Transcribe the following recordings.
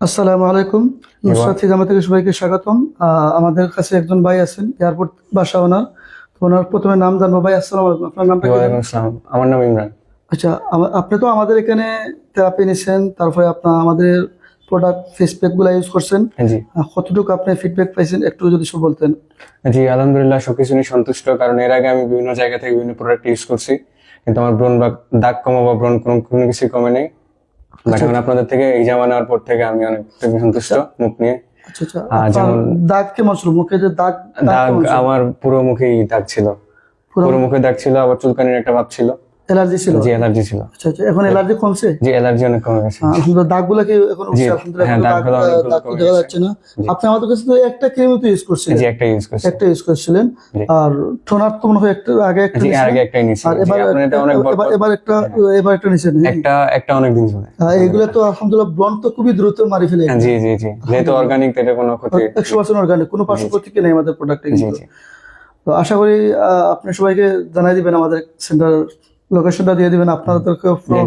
আসসালামু আলাইকুম। নুসরাত থেকে সবাইকে স্বাগতম। আমাদের কাছে একজন ভাই আছেন এয়ারপোর্ট বাসা ওনার। তো ওনার প্রথমে নাম জানব। ভাই আসসালামু আলাইকুম। আপনার নামটা আমার নাম ইমরান। আচ্ছা আপনি তো আমাদের এখানে থেরাপি নিছেন তারপরে আপনার আমাদের প্রোডাক্ট ফেস প্যাকগুলা ইউজ করছেন। জি। কতটুকু আপনি ফিডব্যাক পাইছেন? একটু যদি সব বলতেন। জি আলহামদুলিল্লাহ সবকিছু নিয়ে সন্তুষ্ট। কারণ এর আগে আমি বিভিন্ন জায়গা থেকে বিভিন্ন প্রোডাক্ট ইউজ করছি। কিন্তু আমার ব্রণ বা দাগ কমা বা ব্রণ কোনো কোনো কিছু কমে নেই। বাট এখন আপনাদের থেকে এই জামা নেওয়ার পর থেকে আমি অনেক সন্তুষ্ট মুখ নিয়ে। আচ্ছা আচ্ছা। যেমন- দাগ কেমন ছিল? মুখে যে দাগ দাগ? আমার পুরো মুখেই দাগ ছিল। পুরো পুরো মুখে দাগ ছিল আবার চুলকানির একটা ভাব ছিল। অ্যালার্জি ছিল? জি অ্যালার্জি ছিল। আচ্ছা আচ্ছা এখন অ্যালার্জি কমছে? জি অ্যালার্জি অনেক কমে গেছে। আলহামদুলিল্লাহ দাগগুলো কি এখন উঠছে? আলহামদুলিল্লাহ হ্যাঁ, দাগ দেখা যাচ্ছে না। আপনি আমাদের কাছে তো একটা ক্রিমই তো ইউজ করছিলেন। জি একটা ইউজ করছি একটা ইউজ করছিলেন। আর টোনার তো মনে হয় একটু আগে একটা জি আগে নিয়েছি আর এবার এটা অনেক বড় এবার- একটা এবার একটা নিছেন একটা একটা অনেক দিন ধরে। এগুলো তো আলহামদুলিল্লাহ ব্লন্ড তো খুবই দ্রুত মারি ফেলে হ্যাঁ, জি জি জি। যেহেতু অর্গানিক এটা কোনো ক্ষতি একশো পার্সেন্ট অর্গানিক কোনো পার্শ্ব প্রতিক্রিয়া নেই আমাদের প্রোডাক্টে জি জি। তো আশা করি আপনি সবাইকে জানাই দিবেন আমাদের সেন্টার লোকেশনটা দিয়ে দিবেন আপনাদের।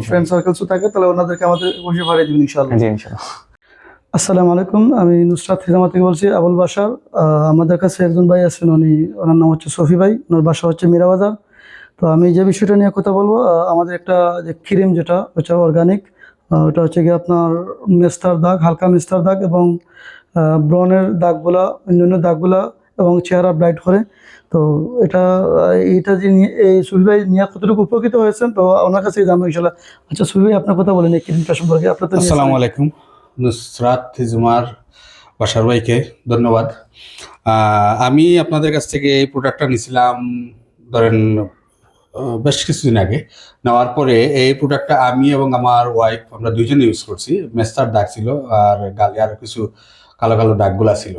ফ্রেন্ড সার্কেলস থাকে তাহলে ওনাদেরকে আমাদের বসে ভাড়িয়ে দিবেন ইনশাআল্লাহ জি ইনশাআল্লাহ আসসালামু আলাইকুম আমি নুসরাত হিজামা থেকে বলছি আবুল বাসার আমাদের কাছে একজন ভাই আছেন উনি ওনার নাম হচ্ছে সফি ভাই ওনার বাসা হচ্ছে মীরাবাজার তো আমি যে বিষয়টা নিয়ে কথা বলব আমাদের একটা যে ক্রিম যেটা ওটা অর্গানিক ওটা হচ্ছে গিয়ে আপনার মেস্তার দাগ হালকা মেস্তার দাগ এবং ব্রনের দাগগুলা অন্যান্য দাগগুলা এবং চেহারা ব্রাইট করে। তো এটা এটা যে এই সুফি ভাই নিয়ে কতটুকু উপকৃত হয়েছেন, তো ওনার কাছে জানব ইনশাল্লাহ আচ্ছা সুফি ভাই, আপনার কথা বলেন এই ক্রিমটা সম্পর্কে। আপনার তো আলাইকুম। নুসরাত হিজমার বাসার ভাইকে ধন্যবাদ। আমি আপনাদের কাছ থেকে এই প্রোডাক্টটা নিয়েছিলাম ধরেন বেশ কিছুদিন আগে। নেওয়ার পরে এই প্রোডাক্টটা আমি এবং আমার ওয়াইফ আমরা দুইজনে ইউজ করছি। মেস্তার দাগ ছিল আর গালে আর কিছু কালো কালো দাগগুলা ছিল।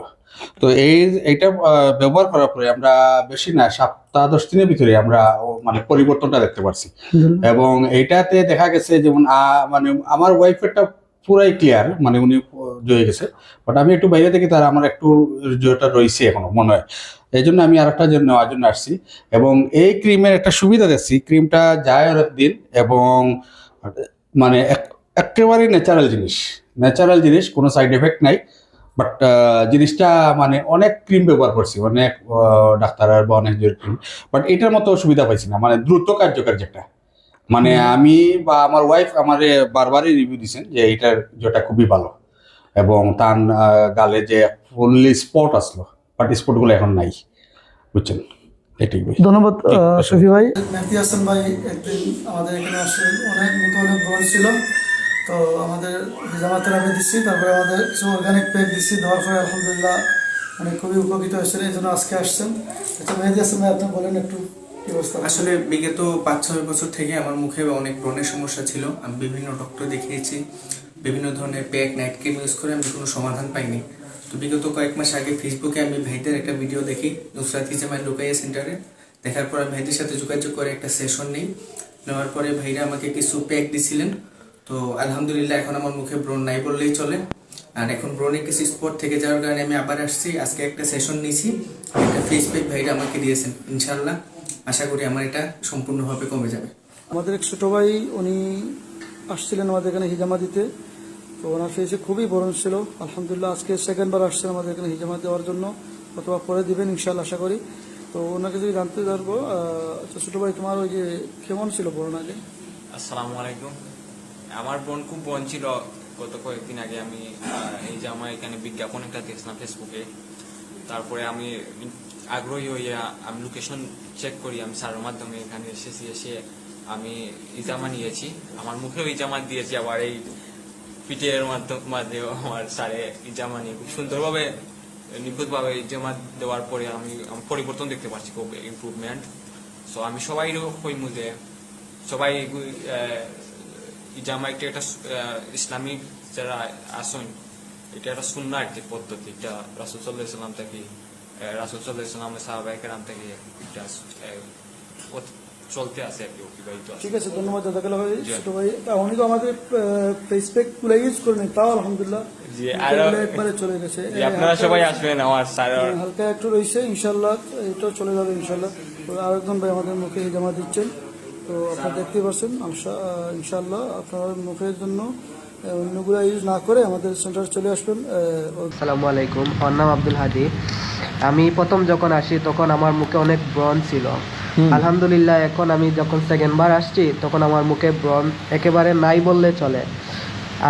তো এই এইটা ব্যবহার করার পরে আমরা বেশি না সপ্তাহ দশ দিনের ভিতরে আমরা মানে পরিবর্তনটা দেখতে পারছি। এবং এইটাতে দেখা গেছে যেমন মানে আমার ওয়াইফেরটা পুরাই ক্লিয়ার মানে উনি জয়ে গেছে। বাট আমি একটু বাইরে থেকে তার আমার একটু জয়টা রয়েছে এখনও মনে হয়। এই জন্য আমি আরেকটা জন্য নেওয়ার জন্য আসছি। এবং এই ক্রিমের একটা সুবিধা দেখছি ক্রিমটা যায় অনেক দিন এবং মানে এক- একেবারেই ন্যাচারাল জিনিস। ন্যাচারাল জিনিস কোনো সাইড এফেক্ট নাই। বাট জিনিসটা মানে অনেক ক্রিম ব্যবহার করছি অনেক ডাক্তার বা অনেক ক্রিম বাট এটার মতো সুবিধা পাইছি না। মানে দ্রুত কার্যকর যেটা। মানে আমি বা আমার ওয়াইফ আমার বারবারই রিভিউ দিছেন যে এইটার যেটা খুবই ভালো। এবং তার গালে যে ফুললি স্পট আসলো বাট স্পটগুলো এখন নাই। বুঝছেন? এটাই ধন্যবাদ শফি ভাই। মেহদি হাসান ভাই একদিন আমাদের এখানে আসলেন। অনেক মুখে অনেক ছিল। তো আমাদের জামা থেরাপি দিচ্ছি তারপরে আমাদের কিছু অর্গানিক প্যাক দিচ্ছি দেওয়ার পরে আলহামদুলিল্লাহ মানে খুবই উপকৃত হয়েছেন, এই জন্য আজকে আসছেন। আচ্ছা মেহদি হাসান ভাই, আপনি বলেন একটু আসলে বিগত পাঁচ, ছয় বছর থেকে আমার মুখে অনেক ব্রণের সমস্যা ছিল। আমি বিভিন্ন ডক্টর দেখিয়েছি, বিভিন্ন ধরনের প্যাক নাইট ক্রিম ইউজ করে আমি কোনো সমাধান পাইনি। তো বিগত কয়েক মাস আগে ফেসবুকে আমি ভাইদের একটা ভিডিও দেখি, নুসরাত হিজামাই লুকাইয়া সেন্টারে দেখার পর আমি ভাইদের সাথে যোগাযোগ করে একটা সেশন নিই। নেওয়ার পরে ভাইরা আমাকে কিছু প্যাক দিছিলেন। তো আলহামদুলিল্লাহ এখন আমার মুখে ব্রণ নাই বললেই চলে। আর এখন ব্রণে কিছু স্পট থেকে যাওয়ার কারণে আমি আবার আসছি। আজকে একটা সেশন নিয়েছি। একটা ফেস প্যাক ভাইরা আমাকে দিয়েছেন ইনশাল্লাহ আশা করি আমার এটা সম্পূর্ণভাবে কমে যাবে। আমাদের এক ছোট ভাই উনি আসছিলেন আমাদের এখানে হিজামা দিতে। তো ওনার ফেসে খুবই বরণ ছিল। আলহামদুলিল্লাহ আজকে সেকেন্ড বার আসছেন আমাদের এখানে হিজামা দেওয়ার জন্য। অথবা পরে দিবেন ইনশাল্লাহ আশা করি। তো ওনাকে যদি জানতে পারব আচ্ছা ছোট ভাই তোমার ওই যে কেমন ছিল বরণ আগে? আসসালামু আলাইকুম। আমার বোন খুব বোন ছিল। গত কয়েকদিন আগে আমি এই যে আমার এখানে বিজ্ঞাপন একটা দেখছিলাম ফেসবুকে। তারপরে আমি আগ্রহী হইয়া আমি লোকেশন চেক করি, আমি স্যারের মাধ্যমে এখানে এসেছি, এসে আমি ইজামা নিয়েছি। আমার মুখেও ইজামা দিয়েছি, আবার এই পিঠের মাধ্যম- আমার স্যারে ইজামা নিয়ে খুব সুন্দরভাবে, নিখুঁতভাবে ইজামা দেওয়ার পরে আমি পরিবর্তন দেখতে পাচ্ছি খুব ইমপ্রুভমেন্ট সো আমি সবাই হইমু যে, সবাই ইজামা একটা একটা ইসলামিক যারা আসন এটা একটা শূন্য একটি পদ্ধতি এটা রাসুল সাল্লাহ ইসলাম থেকে রাসুল সাল্লাহ ইসলামের সাহাবাহিক রাম থেকে এটা চলতে আছে আর কি অতিবাহিত ঠিক আছে ধন্যবাদ দাদা ভাই জি। ছোট ভাই। তা উনি তো আমাদের ফেস প্যাকগুলো ইউজ করেনি তাও আলহামদুলিল্লাহ। জি, আরো- গুলো একবারে চলে গেছে। আপনারা হালকা- সবাই আসবেন আমার স্যার হালকা একটু রয়েছে ইনশাল্লাহ এটাও চলে যাবে ইনশাল্লাহ তো আরেকজন ভাই আমাদের মুখে জামা দিচ্ছেন। তো আপনারা দেখতে পাচ্ছেন ইনশাল্লাহ আপনার মুখের জন্য অন্যগুলো ইউজ না করে আমাদের সেন্টারে চলে আসবেন আসসালামু আলাইকুম আমার নাম আব্দুল হাদি। আমি প্রথম যখন আসি তখন আমার মুখে অনেক ব্রণ ছিল। আলহামদুলিল্লাহ এখন আমি যখন সেকেন্ড বার আসছি তখন আমার মুখে ব্রণ একেবারে নাই বললে চলে।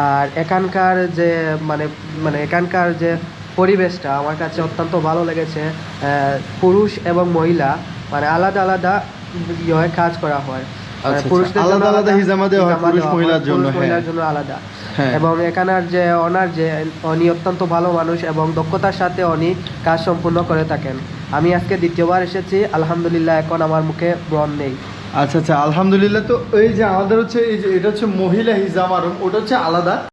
আর এখানকার যে মানে মানে এখানকার যে পরিবেশটা আমার কাছে অত্যন্ত ভালো লেগেছে আহ, পুরুষ এবং মহিলা মানে আলাদা আলাদা ইয়ে কাজ করা হয়। পুরুষদের আলাদা আলাদা হিজামা দেওয়া পুরুষ মহিলার জন্য। মহিলার জন্য আলাদা। এবং এখানের যে ওনার যে উনি অত্যন্ত ভালো মানুষ এবং দক্ষতার সাথে উনি কাজ সম্পূর্ণ করে থাকেন। আমি আজকে দ্বিতীয়বার এসেছি আলহামদুলিল্লাহ এখন আমার মুখে ব্রণ নেই। আচ্ছা আচ্ছা আলহামদুলিল্লাহ। তো এই যে আমাদের হচ্ছে এই যে এটা হচ্ছে মহিলা হিজামা রুম ওটা হচ্ছে আলাদা?